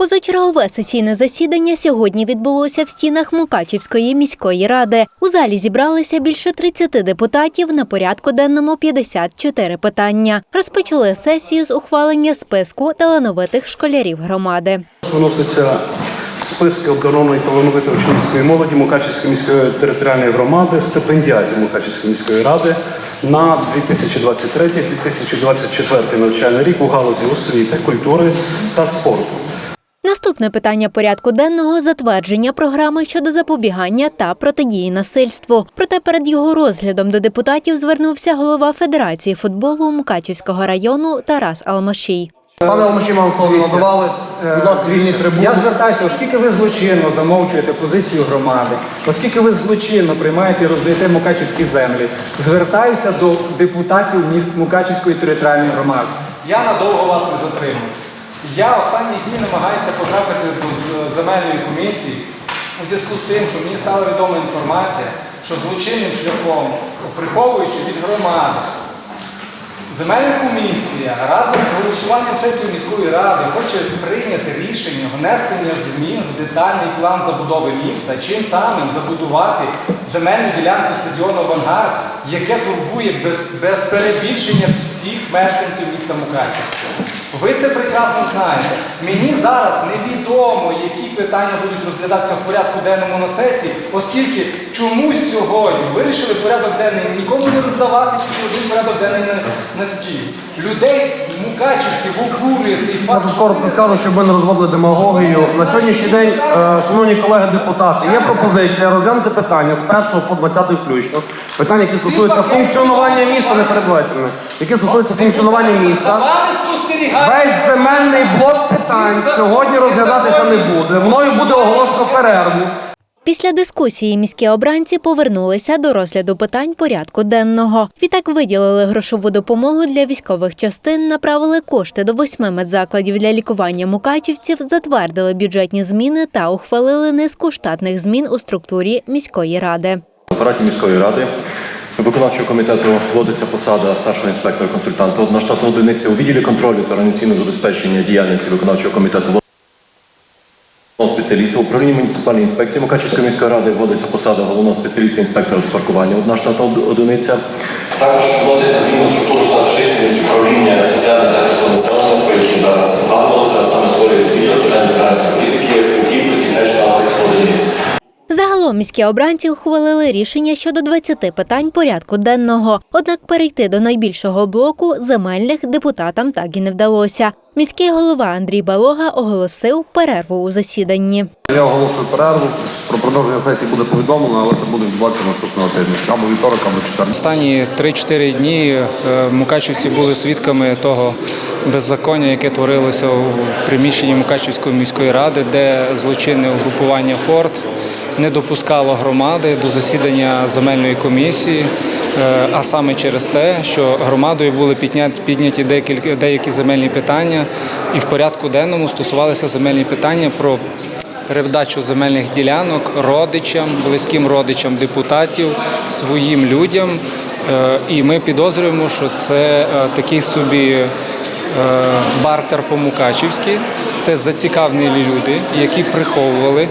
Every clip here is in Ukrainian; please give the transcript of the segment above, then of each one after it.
Позачергове сесійне засідання сьогодні відбулося в стінах Мукачівської міської ради. У залі зібралися більше 30 депутатів на порядку денному 54 питання. Розпочали сесію з ухвалення списку талановитих школярів громади. Виносяться списки обдаровної талановитої учнівської молоді Мукачівської міської територіальної громади, стипендіатів Мукачівської міської ради на 2023-2024 навчальний рік у галузі освіти, культури та спорту. Наступне питання порядку денного затвердження програми щодо запобігання та протидії насильству. Проте перед його розглядом до депутатів звернувся голова Федерації футболу Мукачівського району Тарас Алмашій. Пане Алмаші, вам слово надавали. Будь ласка, вільні трибуни. Я звертаюся, оскільки ви злочинно замовчуєте позицію громади, оскільки ви злочинно приймаєте і роздаєте Мукачівські землі, звертаюся до депутатів міст Мукачівської територіальної громади. Я надовго вас не затримую. Я останні дні намагаюся потрапити до земельної комісії у зв'язку з тим, що мені стала відома інформація, що злочинним шляхом, приховуючи від громади, Земельна комісія разом з голосуванням сесії міської ради хоче прийняти рішення внесення змін в детальний план забудови міста, чим самим забудувати земельну ділянку стадіону Авангард, яке турбує без, без перебільшення всіх мешканців міста Мукачева. Ви це прекрасно знаєте. Мені зараз невідомо, які питання будуть розглядатися в порядку денному на сесії, оскільки чомусь сьогодні вирішили порядок денний нікому не роздавати, тільки один порядок денний на, на стіл. Людей, мукачівців, обурює цей факт. тут коротко скажу, щоб ми не розводили демагогію. На сьогоднішній день, е, шановні колеги депутати, є пропозиція розглянути питання з 1 по 20 включно. Питання, які стосуються функціонування міста, не мене, які стосуються функціонування міста. Весь земельний блок питань сьогодні розглядатися не буде. Мною буде оголошено перерву. Після дискусії міські обранці повернулися до розгляду питань порядку денного. Відтак виділили грошову допомогу для військових частин, направили кошти до восьми медзакладів для лікування мукачівців, затвердили бюджетні зміни та ухвалили низку штатних змін у структурі міської ради. Апараті міської ради виконавчого комітету вводиться посада старшого інспектора консультанта одна штатна у відділі контролю та організаційного забезпечення діяльності виконавчого комітету головного спеціаліста в управлінні муніципальної інспекції Мукачівської міської ради вводиться посада головного спеціаліста інспектора з паркування одна штатна од- одиниця. Також вноситься зміни структуру штату чисельність управління соціального захисту населення, про які зараз згадувалося, саме створюється відділ з питань ветеранської політики Загалом міські обранці ухвалили рішення щодо 20 питань порядку денного. Однак перейти до найбільшого блоку земельних депутатам так і не вдалося. Міський голова Андрій Балога оголосив перерву у засіданні. Я оголошую перерву. Про продовження сесії буде повідомлено, але це буде відбуватися наступного тижня. Або вівторок, або четвер. Останні 3-4 дні е, мукачівці були свідками того беззаконня, яке творилося в приміщенні Мукачівської міської ради, де злочинне угрупування Форт не допускало громади до засідання земельної комісії. е, А саме через те, що громадою були підняті, підняті декілька деякі земельні питання, і в порядку денному стосувалися земельні питання про передачу земельних ділянок родичам, близьким родичам депутатів, своїм людям. Е, І ми підозрюємо, що це е, такий собі бартер по-мукачівськи. Це зацікавлені люди, які приховували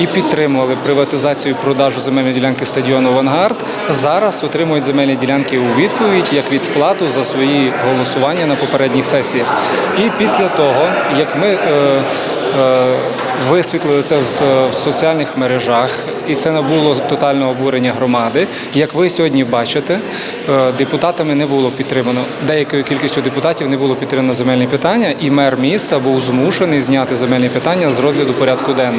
і підтримували приватизацію продажу земельної ділянки стадіону Авангард. Зараз отримують земельні ділянки у відповідь як відплату за свої голосування на попередніх сесіях. І після того, як ми е, е, висвітлили це в- соціальних мережах, і це набуло тотального обурення громади. Як ви сьогодні бачите, е, депутатами не було підтримано деякою кількістю депутатів не було підтримано земельні питання, і мер міста був змушений зняти земельні питання з розгляду порядку денного.